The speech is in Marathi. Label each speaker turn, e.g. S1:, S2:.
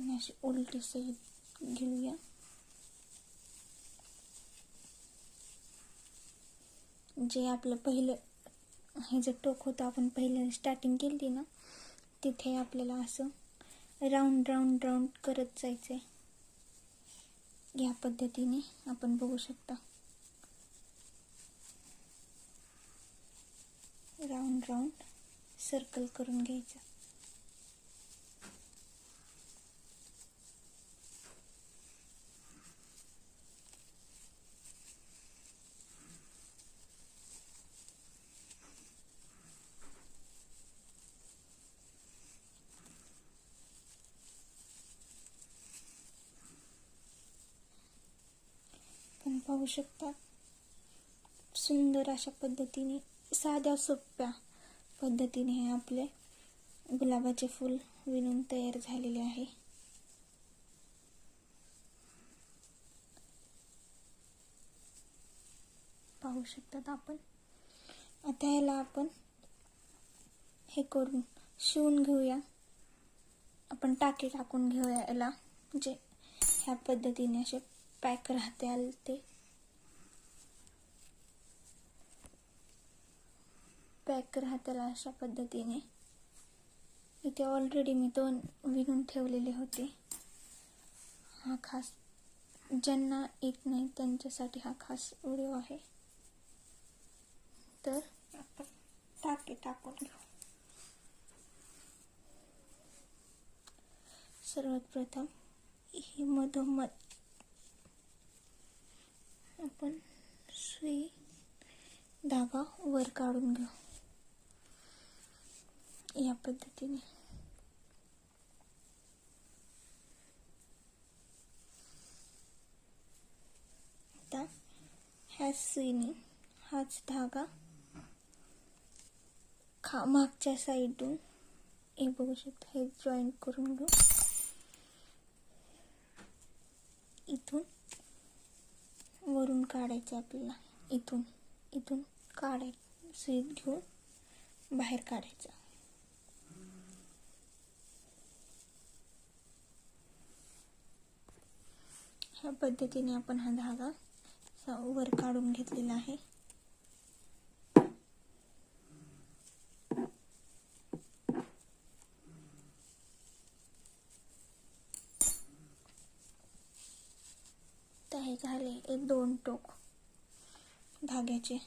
S1: आपण अशी उलटी सहित घेऊया जे आपलं पहिलं हे जे टोक होतं आपण पहिलं स्टार्टिंग केली ना तिथे आपल्याला असं राऊंड राऊंड राऊंड करत जायचं आहे या पद्धतीने आपण बघू शकता. राऊंड राऊंड सर्कल करून घ्यायचं. पाहू शकता. सुंदर अशा पद्धतीने साध्या सोप्या पद्धतीने हे आपले गुलाबाचे फूल विणून तयार झालेले आहे. पाहू शकतात आपण. आता ह्याला आपण हे करून शिवून घेऊया. आपण टाके टाकून घेऊया याला. म्हणजे ह्या पद्धतीने असे पॅक राहते आले ते पॅक राहताला अशा पद्धतीने. इथे ऑलरेडी मी दोन विणून ठेवलेले होते. हा खास ज्यांना येत नाही त्यांच्यासाठी हा खास व्हिडिओ आहे. तर आपण टाके टाकून घेऊ. सर्वात प्रथम ही मधोमध. आपण सुई धागा वर काढून घेऊ. या पद्धतीने. आता ह्या सुईने हाच धागा खा मागच्या साईडून. हे बघू शकता हे जॉईंट करून घेऊ. इथून वरून काढायचं आपल्याला. इथून इथून काढाय सुईत घेऊन बाहेर काढायचं. ह्या पद्धतीने आपण हा धागा वर काढून घेतलेला आहे. झाले एक दोन टोक धाग्याचे.